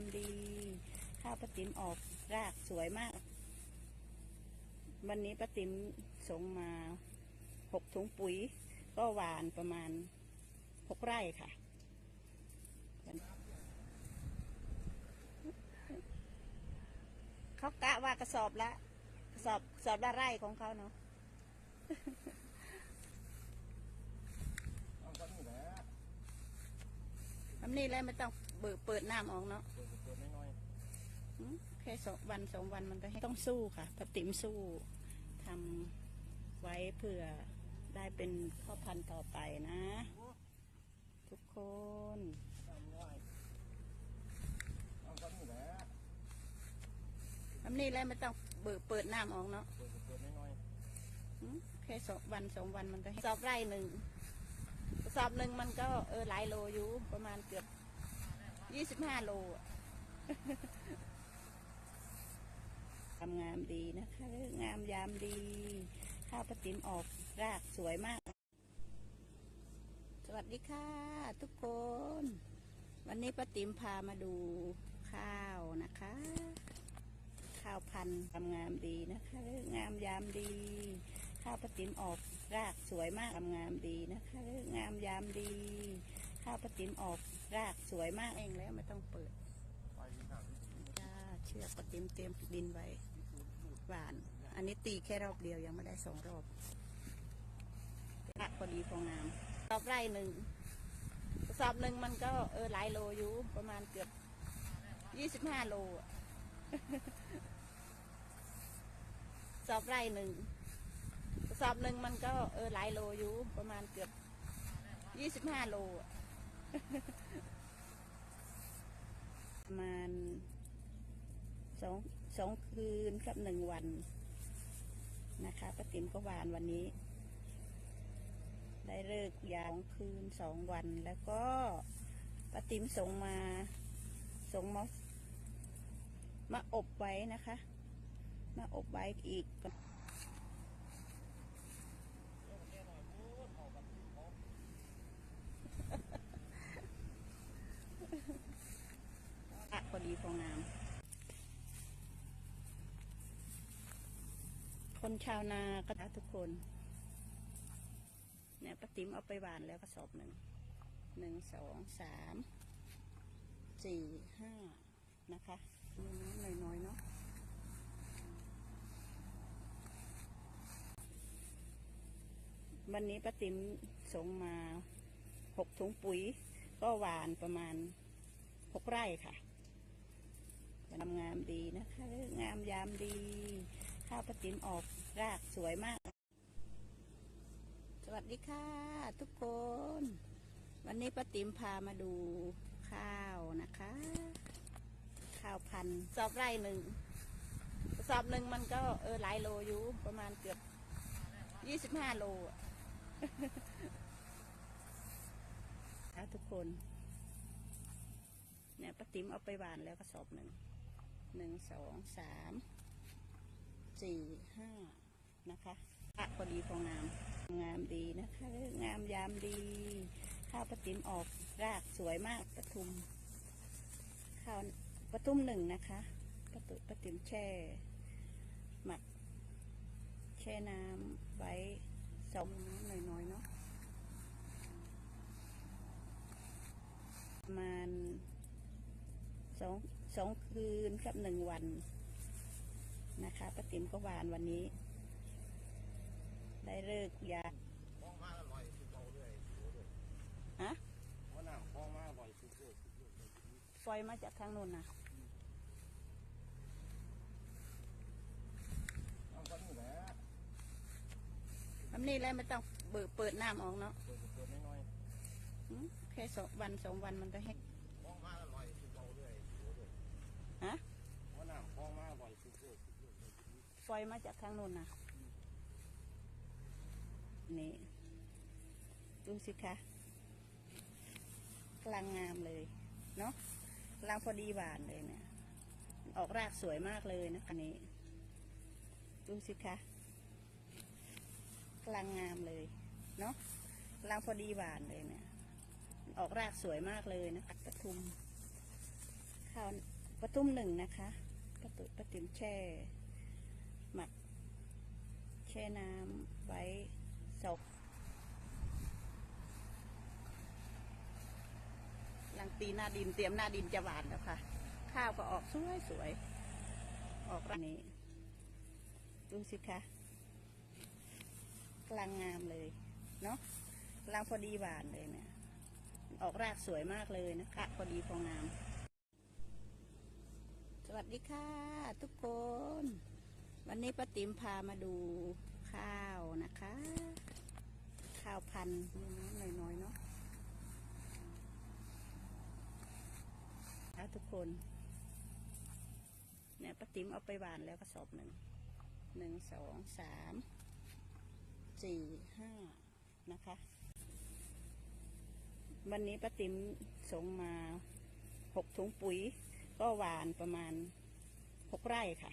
ามดี ข้าวป้าติ๋มออกรากสวยมาก วันนี้ป้าติ๋มส่งมาหกถุงปุ๋ย ก็หวานประมาณหกไร่ค่ะเขากะว่ากระสอบละกระสอบกระสอบละไร่ของเขาเนาะเอาก็นี่แหละทำนี่แล้วไม่ต้อง เบิกเปิดน้ำออกเนาะเปิดเปิดน้อยอืมแค่สองวันสองวันมันก็ให้ต้องสู้ค่ะปฏิมสู้ทำไว้เพื่อได้เป็นข้อพันธุ์ต่อไปนะ ทุกคนๆทำน้อยเอาก็นี่แหละทำนี่แล้วไม่ต้องเบิกเปิดน้ำออกเนาะเปิดเปิดน้อยอืมแค่สองวันสองวันมันก็ให้สอบไร่หนึ่งสอบหนึ่งมันก็เออหลายโลอยู่ประมาณเกือบ ยี่สิบห้าโลทำงามดีนะคะ งามยามดี ข้าวปาติมออกรากสวยมาก สวัสดีค่ะ ทุกคน วันนี้ปาติมพามาดูข้าวนะคะ ข้าวพันธุ์ทำงามดีนะคะ งามยามดี ข้าวปาติมออกรากสวยมากทำงามดีนะคะ งามยามดี ข้าวปาติมออก รากสวยมากเองแล้วไม่ต้องเปิดจ้าเชือกปลาติ๋มเตรียมดินไว้หวาน อันนี้ตีแค่รอบเดียวยังไม่ได้สองรอบหักพอดีพองามสอบไร่หนึ่งสอบหนึ่งมันก็เออหลายโลอยู่ประมาณเกือบยี่สิบห้าโลสอบไร่หนึ่งสอบหนึ่งมันก็เออหลายโลอยู่ประมาณเกือบยี่สิบห้าโล ประมาณสองสองคืนกับหนึ่งวันนะคะป้าติ๋มก็หวานวันนี้ ได้เลิกยาวคืนสองวันแล้วก็ป้าติ๋มส่งมาส่งมามาอบไว้นะคะ มาอบไว้อีก อะพอ ดีพองาม คนชาวนาก็นะทุกคน เนี่ยป้าติ๋มเอาไปหวานแล้วกระสอบหนึ่ง หนึ่งสองสาม สี่ห้านะคะน้อยๆเนาะวันนี้ป้าติ๋มส่งมาหกถุงปุ๋ย ก็หวานประมาณหกไร่ค่ะ ทำงามดีนะคะ งามยามดี ข้าวป้าติ๋มออกรากสวยมาก สวัสดีค่ะ ทุกคน วันนี้ป้าติ๋มพามาดูข้าวนะคะ ข้าวพันสอบไร่หนึ่งสอบหนึ่งมันก็เออหลายโลอยู่ประมาณเกือบยี่สิบห้าโลค่ะทุกคน เนี่ยป้าติ๋มเอาไปหวานแล้วกระสอบหนึ่ง หนึ่งสองสามสี่ห้านะคะอะพอดีพองาม งามดีนะคะ งามยามดี ข้าวป้าติมออกรากสวยมากปทุม ข้าวปทุมหนึ่งนะคะป้าตุป้าติ๋มแช่ หมัก แช่น้ำไว้สองน้อยๆเนาะประมาณสอง สองคืนกับหนึ่งวันนะคะป้าติ๋มก็หวานวันนี้ ได้เลิกยาคล้องมาอร่อยสุดเอาเลยโอ้โหฮะเพราะน้ำคล้องมาอร่อยสุดเลยสุดเลยฟอยมาจากทางโน้นนะเอาก็นี่แหละทำนี่แล้วไม่ต้องเบิกเปิดน้ำออกเนาะเปิดเปิดน้อยอืมแค่สองวันสองวันมันก็ให้ๆคล้องมาอร่อยสุดเอาเลยโอ้โห ฮะ เพราะน้ำคล้องมาอร่อยสุดเลยสุดเลย ฟอยมาจากทางโน้นนะนี่ดูสิคะกำลังงามเลยเนาะกำลังพอดีหวานเลยเนี่ย ออกรากสวยมากเลยนะอันนี้ดูสิคะกำลังงามเลยเนาะกำลังพอดีหวานเลยเนี่ย ออกรากสวยมากเลยนะคะปทุมข้าวปลาตุ้มหนึ่งนะคะปลาตุปลาติ๋มแช่ หมักแช่น้ำไว้สกหลังตีหน้าดินเตรียมหน้าดินจะหวานแล้วค่ะ ข้าวก็ออกสวยสวยๆออกรังนี้ ดูสิคะกลังงามเลยเนาะกลังพอดีหวานเลยเนี่ย ออกรากสวยมากเลยนะคะ พอดีพองาม สวัสดีค่ะ ทุกคน วันนี้ป้าติ๋มพามาดูข้าวนะคะ ข้าวพันธุ์นี่นะน้อยๆเนาะค่ะทุกคน เนี่ยป้าติ๋มเอาไปหวานแล้วกระสอบหนึ่ง หนึ่งสองสาม สี่ห้านะคะ วันนี้ป้าติ๋มส่งมาหกถุงปุ๋ย ก็หวานประมาณหกไร่ค่ะ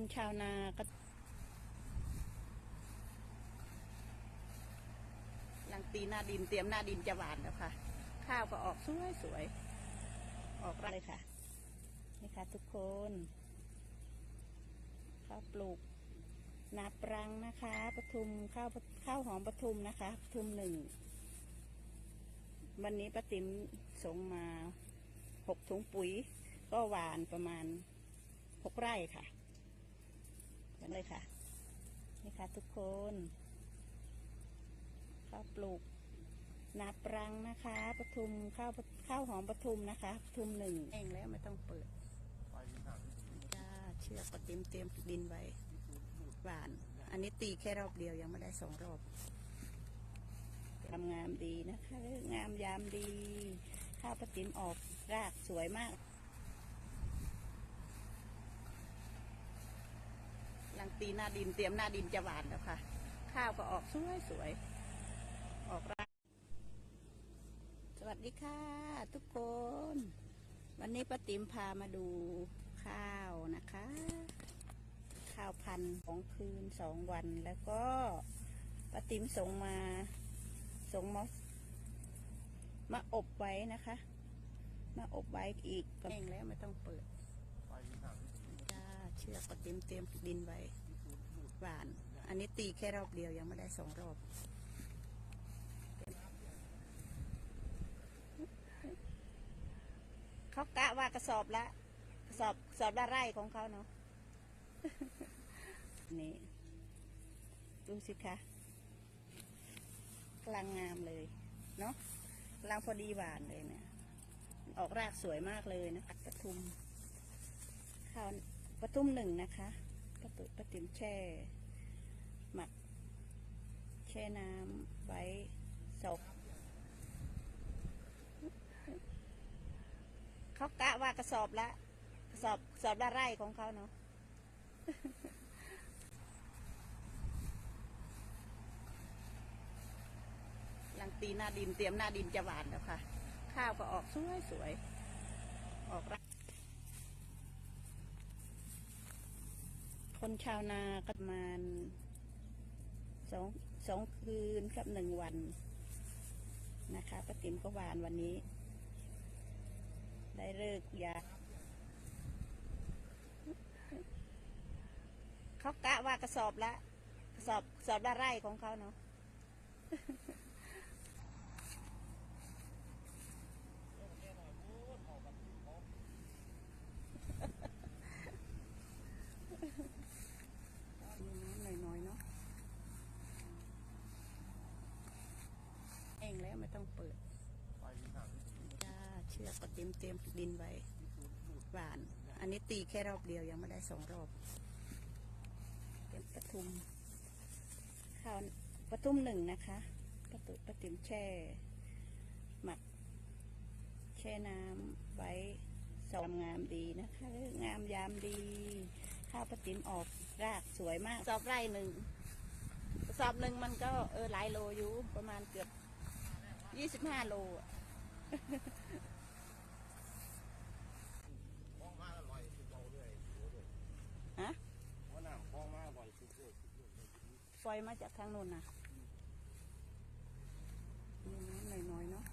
คนชาวนาก็ หลังตีหน้าดินเตรียมหน้าดินจะหวานแล้วค่ะ ข้าวก็ออกสวยสวย ออกเลยค่ะ นี่ค่ะทุกคน ข้าวปลูกนาปรังนะคะปทุมข้าวข้าวหอมปทุมนะคะปทุมหนึ่ง วันนี้ป้าติ๋มส่งมาหกถุงปุ๋ย ก็หวานประมาณหกไร่ค่ะ กันเลยค่ะ นี่ค่ะทุกคนข้าวปลูกนาปรังนะคะปทุมข้าวข้าวหอมปทุมนะคะปทุมหนึ่งเองแล้วไม่ต้องเปิดไปทางจ้าเชือกก็เตรียมเตรียมดินไว้หวาน อันนี้ตีแค่รอบเดียวยังไม่ได้สองรอบทำงามดีนะคะงามยามดี ข้าวปะติ๋มออกรากสวยมาก หลัง ตีหน้าดินเตรียมหน้าดินจะหวานแล้วค่ะ ข้าวก็ออกสวยสวยออกราสวัสดีค่ะ ทุกคน วันนี้ป้าติ๋มพามาดูข้าวนะคะ ข้าวพันธุ์ของคืนสองวันแล้วก็ป้าติ๋มส่งมาส่งมามาอบไว้นะคะ มาอบไว้อีกก็เองแล้วไม่ต้องเปิดจ้าเชือกก็เตรียมเตรียมดินไว้ หวาน อันนี้ตีแค่รอบเดียวยังไม่ได้สองรอบ เขากะว่ากระสอบละกระสอบกระสอบละไร่ของเขาเนาะนี่ดูสิคะกำลังงามเลยเนาะกำลังพอดีหวานเลยเนี่ยออกรากสวยมากเลยนะคะปทุมข้าวปทุมหนึ่งนะคะ ปะตุปะติ๋มแช่ หมัก แช่น้ำไว้สกเขากะว่ากระสอบละกระสอบสอบละไร่ของเขาเนาะลังตีหน้าดินเตรียมหน้าดินจะหวานแล้วค่ะ ข้าวก็ออกสวยสวยออกราก คนชาวนาก็ประมาณสองสองคืนกับหนึ่งวันนะคะป้าติ๋มก็หวานวันนี้ ได้เลิกยาเขากะว่ากระสอบละกระสอบสอบละไร่ของเขาเนาะ มีน้ำหน่อยๆเนาะเองแล้ว ไม่ต้องเปิดจ้าเชือกก็เตรียมเตรียมดินไว้หวาน อันนี้ตีแค่รอบเดียวยังไม่ได้สองรอบเป็นปทุมข้าวปทุมหนึ่งนะคะปะตุปะติมแช่ หมัก แช่น้ำไว้สองงามดีนะคะ งามยามดี ข้าวปะติมออกรากสวยมาก สอบไร่หนึ่งสอบหนึ่งมันก็เออหลายโลอยู่ประมาณเกือบ ยี่สิบห้าโลคลองมาอร่อยคือเลยฮะเพราน้ำคลองมาอร่อยคือโคตรอยมาจากทางโน้นนะน้อยๆเนาะ